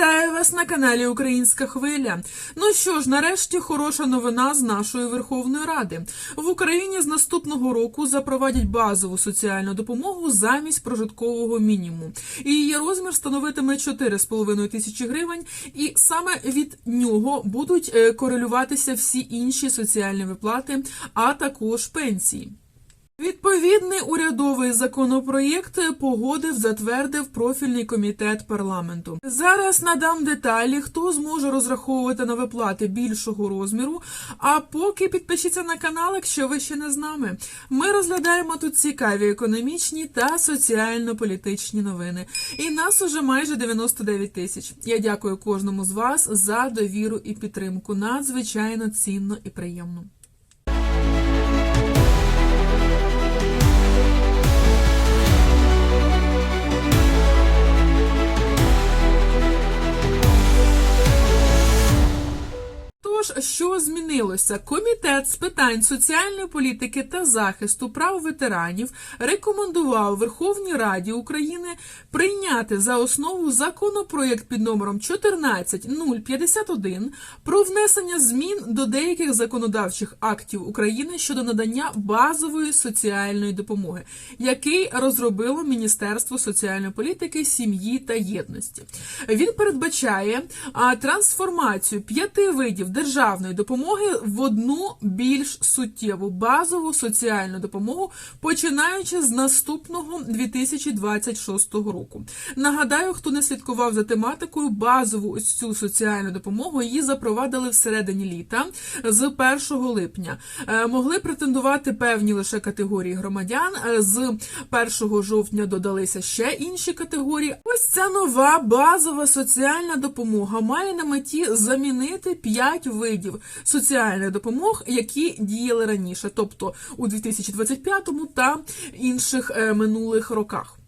Вітаю вас на каналі Українська Хвиля. Ну що ж, нарешті хороша новина з нашої Верховної Ради. В Україні з наступного року запровадять базову соціальну допомогу замість прожиткового мінімуму. Її розмір становитиме 4,5 тисячі гривень, і саме від нього будуть е, корелюватися всі інші соціальні виплати, а також пенсії. Відповідний урядовий законопроєкт погодив, затвердив профільний комітет парламенту. Зараз надам деталі, хто зможе розраховувати на виплати більшого розміру. А поки підпишіться на канал, якщо ви ще не з нами. Ми розглядаємо тут цікаві економічні та соціально-політичні новини. І нас уже майже 99 тисяч. Я дякую кожному з вас за довіру і підтримку. Надзвичайно цінно і приємно. Тож, що змінилося? Комітет з питань соціальної політики та захисту прав ветеранів рекомендував Верховній Раді України прийняти за основу законопроєкт під номером 14051 про внесення змін до деяких законодавчих актів України щодо надання базової соціальної допомоги, який розробило Міністерство соціальної політики, сім'ї та єдності. Він передбачає трансформацію п'яти видів державної допомоги в одну більш суттєву базову соціальну допомогу, починаючи з наступного 2026 року. Нагадаю, хто не слідкував за тематикою, базову ось цю соціальну допомогу її запровадили всередині літа з 1 липня. Е, Могли претендувати певні лише категорії громадян. Е, З 1 жовтня додалися ще інші категорії. Ось ця нова базова соціальна допомога має на меті замінити 5 видів соціальних допомог, які діяли раніше, тобто у 2025 та інших е, минулих роках.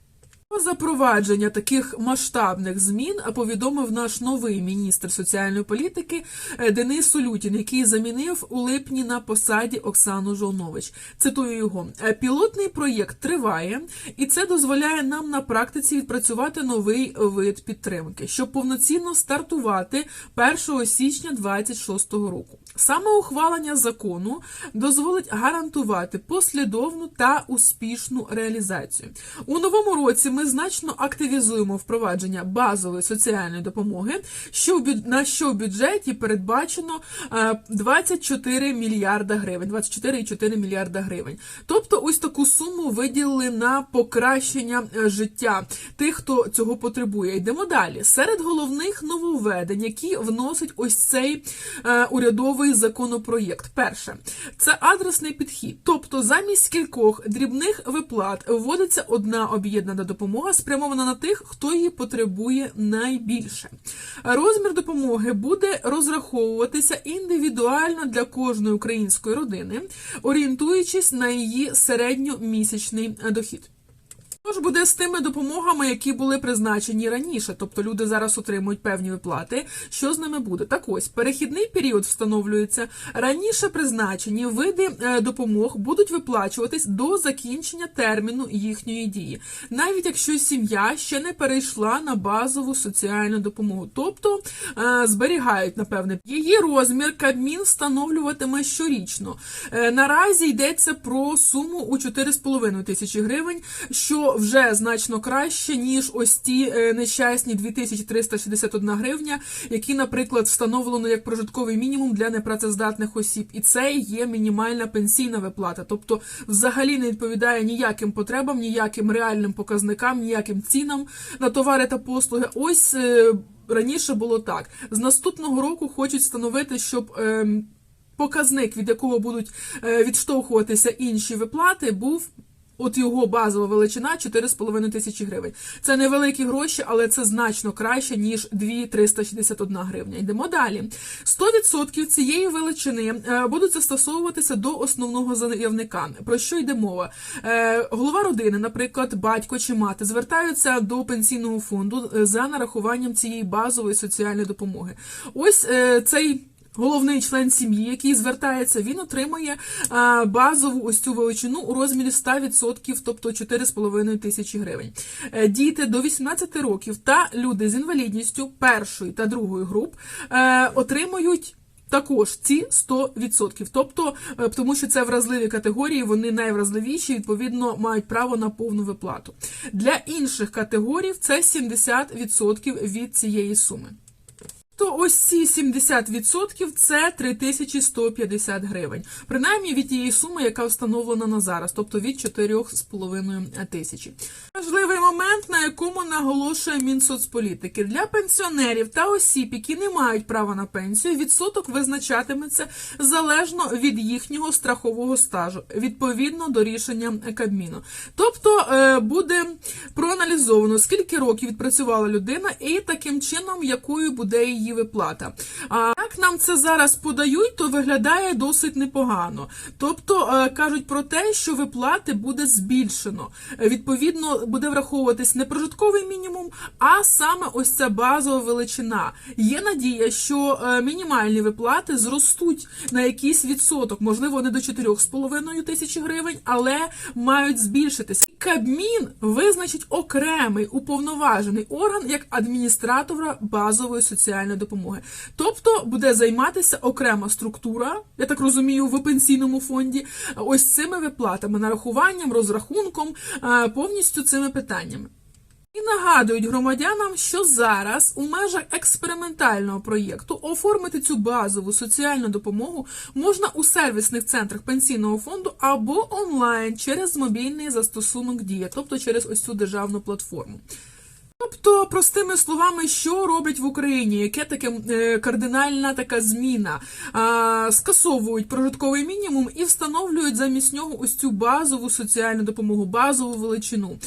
Про запровадження таких масштабних змін повідомив наш новий міністр соціальної політики е, Денис Солютін, який замінив у липні на посаді Оксану Жолнович. Цитую його: «Е, пілотний проєкт триває, і це дозволяє нам на практиці відпрацювати новий вид підтримки, щоб повноцінно стартувати 1 січня 2026 року. Саме ухвалення закону дозволить гарантувати послідовну та успішну реалізацію. У новому році ми значно активізуємо впровадження базової соціальної допомоги, що на що в бюджеті передбачено е, 24 мільярда гривень, 24,4 мільярда гривень. Тобто, ось таку суму виділили на покращення е, життя тих, хто цього потребує. Йдемо далі. Серед головних нововведень, які вносить ось цей е, урядовий законопроєкт. Перше, це адресний підхід. Тобто, замість кількох дрібних виплат вводиться одна об'єднана допомога, спрямована на тих, хто її потребує найбільше. Розмір допомоги буде розраховуватися індивідуально для кожної української родини, орієнтуючись на її середньомісячний дохід. Що ж буде з тими допомогами, які були призначені раніше, тобто люди зараз отримують певні виплати. Що з ними буде? Так ось перехідний період встановлюється. Раніше призначені види е, допомог будуть виплачуватись до закінчення терміну їхньої дії, навіть якщо сім'я ще не перейшла на базову соціальну допомогу, тобто е, зберігають напевне її розмір. Кабмін встановлюватиме щорічно. Е, Наразі йдеться про суму у 4,5 тисячі гривень, що вже значно краще, ніж ось ті е, нещасні 2361 гривня, які, наприклад, встановлено як прожитковий мінімум для непрацездатних осіб. І це є мінімальна пенсійна виплата. Тобто, взагалі не відповідає ніяким потребам, ніяким реальним показникам, ніяким цінам на товари та послуги. Ось е, раніше було так. З наступного року хочуть встановити, щоб. ем, Показник, від якого будуть е, відштовхуватися інші виплати, був От його базова величина 4,5 тисячі гривень. Це невеликі гроші, але це значно краще, ніж 2,361 гривня. Йдемо далі. 100% цієї величини е, будуть застосовуватися до основного заявника. Про що йде мова? Е, Голова родини, наприклад, батько чи мати, звертаються до пенсійного фонду е, за нарахуванням цієї базової соціальної допомоги. Ось цей головний член сім'ї, який звертається, він отримує базову ось цю величину у розмірі 100%, тобто 4,5 тисячі гривень. Е, Діти до 18 років та люди з інвалідністю першої та другої груп е, отримують. Також ці 100%. Тобто, е, тому що це вразливі категорії, вони найвразливіші, відповідно, мають право на повну виплату. Для інших категорій це 70% від цієї суми. То ось ці 70% це 3150 гривень. Принаймні від тієї суми, яка встановлена на зараз, тобто від 4,5 тисячі. Важливий момент, на якому наголошує Мінсоцполітики. Для пенсіонерів та осіб, які не мають права на пенсію, відсоток визначатиметься залежно від їхнього страхового стажу, відповідно до рішення Кабміну. Тобто е, буде проаналізовано, скільки років відпрацювала людина, і таким чином, якою буде її виплата. А як нам це зараз подають, то виглядає досить непогано. Тобто е, кажуть про те, що виплати буде збільшено. Е, Відповідно, буде враховуватись не прожитковий мінімум, а саме ось ця базова величина. Є надія, що е, мінімальні виплати зростуть на якийсь відсоток, можливо, не до 4,5 тисячі гривень, але мають збільшитись. Кабмін визначить окремий уповноважений орган як адміністратора базової соціальної допомоги. Тобто буде займатися окрема структура, я так розумію, в пенсійному фонді, ось цими виплатами, нарахуванням, розрахунком, е, повністю цими питаннями. І нагадують громадянам, що зараз у межах експериментального проєкту оформити цю базову соціальну допомогу можна у сервісних центрах пенсійного фонду або онлайн через мобільний застосунок Дія, тобто через ось цю державну платформу. Тобто, простими словами, що роблять в Україні? Яке таке е, кардинальна така зміна? А, скасовують прожитковий мінімум і встановлюють замість нього ось цю базову соціальну допомогу, базову величину.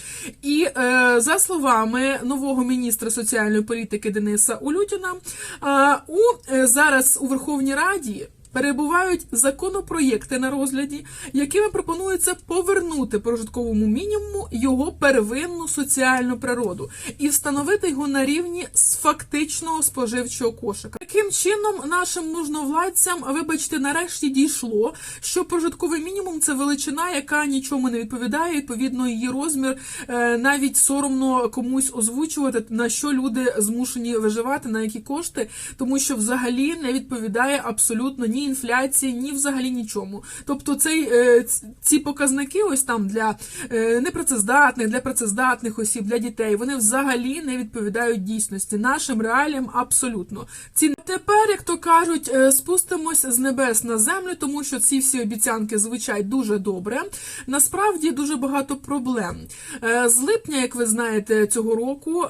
І е, за словами нового міністра соціальної політики Дениса Улютіна, а, у е, зараз у Верховній Раді. Перебувають законопроєкти на розгляді, якими пропонується повернути прожитковому мінімуму його первинну соціальну природу і встановити його на рівні з фактичного споживчого кошика. Таким чином, нашим можновладцям, вибачте, нарешті дійшло, що прожитковий мінімум це величина, яка нічому не відповідає. Відповідно, її розмір е, навіть соромно комусь озвучувати, на що люди змушені виживати, на які кошти, тому що взагалі не відповідає абсолютно ні інфляції, ні взагалі нічому. Тобто цей, е, ці показники, ось там для е, непрацездатних, для працездатних осіб, для дітей, вони взагалі не відповідають дійсності, нашим реаліям абсолютно. Ці тепер, як то кажуть, е, спустимось з небес на землю, тому що ці всі обіцянки звучать дуже добре. Насправді дуже багато проблем. З липня, як ви знаєте, цього року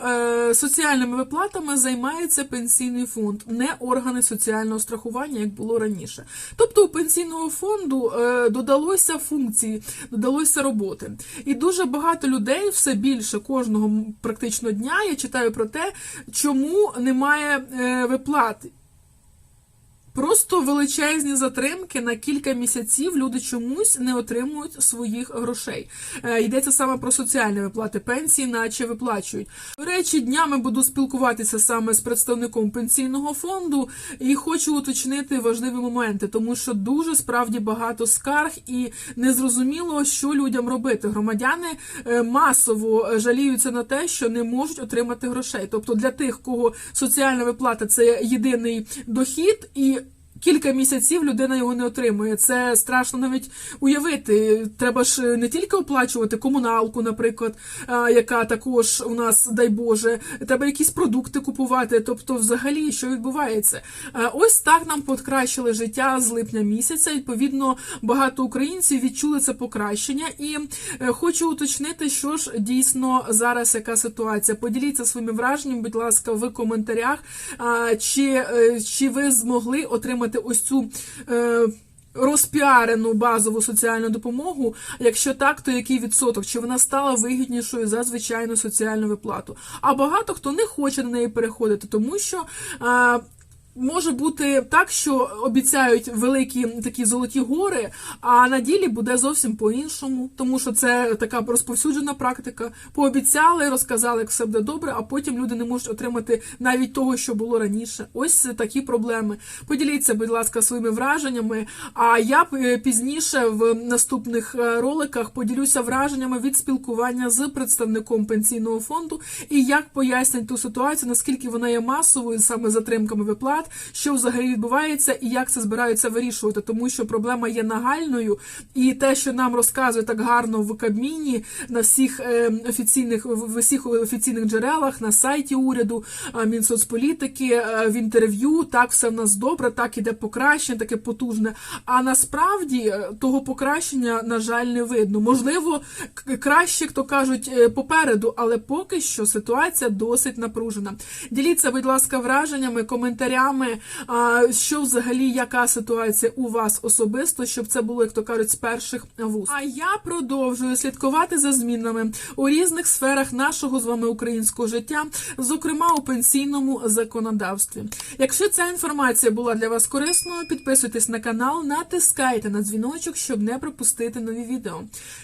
соціальними виплатами займається пенсійний фонд, не органи соціального страхування, як було раніше. Тобто у пенсійного фонду е, додалося функції, додалося роботи. І дуже багато людей все більше кожного практично дня я читаю про те, чому немає е, виплат. Просто величезні затримки на кілька місяців люди чомусь не отримують своїх грошей. Е, йдеться саме про соціальні виплати пенсії, наче виплачують. До речі, днями буду спілкуватися саме з представником пенсійного фонду і хочу уточнити важливі моменти, тому що дуже справді багато скарг і незрозуміло, що людям робити. Громадяни е, масово жаліються на те, що не можуть отримати грошей. Тобто для тих, кого соціальна виплата це єдиний дохід і. Кілька місяців людина його не отримує. Це страшно навіть уявити. Треба ж не тільки оплачувати комуналку, наприклад, яка також у нас, дай Боже, треба якісь продукти купувати. Тобто, взагалі, що відбувається? Ось так нам покращили життя з липня місяця. Відповідно, багато українців відчули це покращення. І е, хочу уточнити, що ж дійсно зараз яка ситуація. Поділіться своїми враженнями, будь ласка, в коментарях. Чи, е, чи ви змогли отримати ось цю. е, Розпіарену базову соціальну допомогу. Якщо так, то який відсоток? Чи вона стала вигіднішою за звичайну соціальну виплату? А багато хто не хоче на неї переходити, тому що а, Може бути так, що обіцяють великі такі золоті гори, а на ділі буде зовсім по-іншому, тому що це така розповсюджена практика. Пообіцяли, розказали, як все буде добре, а потім люди не можуть отримати навіть того, що було раніше. Ось такі проблеми. Поділіться, будь ласка, своїми враженнями. А я е, пізніше в наступних е, роликах поділюся враженнями від спілкування з представником пенсійного фонду і як пояснять ту ситуацію, наскільки вона є масовою саме затримками виплат, що взагалі відбувається і як це збираються вирішувати, тому що проблема є нагальною, і те, що нам розказують так гарно в Кабміні на всіх е, офіційних в усіх офіційних джерелах, на сайті уряду, Мінсоцполітики, е, в інтерв'ю, так все в нас добре, так іде покращення, таке потужне. А насправді е, того покращення, на жаль, не видно. Можливо, краще, як то кажуть, попереду, але поки що ситуація досить напружена. Діліться, будь ласка, враженнями, коментарями, а, що взагалі яка ситуація у вас особисто, щоб це було, як то кажуть, з перших вуст. А я продовжую слідкувати за змінами у різних сферах нашого з вами українського життя, зокрема у пенсійному законодавстві. Якщо ця інформація була для вас корисною, підписуйтесь на канал, натискайте на дзвіночок, щоб не пропустити нові відео.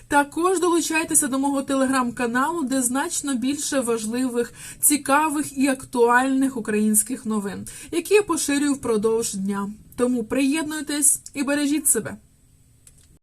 Також долучайтеся до мого телеграм-каналу, де значно більше важливих, цікавих і актуальних українських новин, які поширюю впродовж дня. Тому приєднуйтесь і бережіть себе.